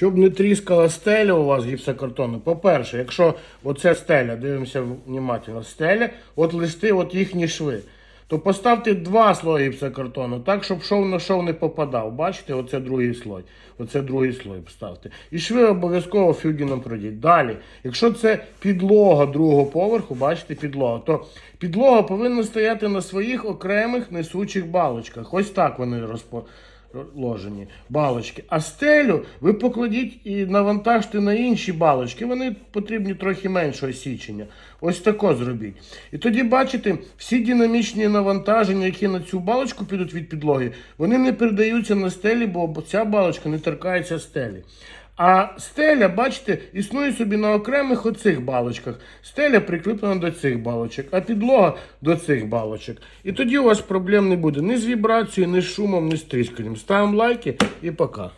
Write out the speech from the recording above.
Щоб не тріскала стеля у вас гіпсокартону, по-перше, якщо оце стеля, дивимося внимательно, стеля, от листи, от їхні шви, то поставте два слої гіпсокартону, так, щоб шов на шов не попадав. Бачите, оце другий слой. Оце другий слой поставте. І шви обов'язково фюгіном пройдіть. Далі, якщо це підлога другого поверху, бачите, підлога, то підлога повинна стояти на своїх окремих несучих балочках. Ось так вони розпо ложені балочки. А стелю ви покладіть і навантажте на інші балочки. Вони потрібні трохи меншого січення. Ось тако зробіть. І тоді бачите, всі динамічні навантаження, які на цю балочку підуть від підлоги, вони не передаються на стелі, бо ця балочка не торкається стелі. А стеля, бачите, існує собі на окремих оцих балочках. Стеля прикріплена до цих балочок, а підлога до цих балочок. І тоді у вас проблем не буде ні з вібрацією, ні з шумом, ні з трісканням. Ставимо лайки і пока.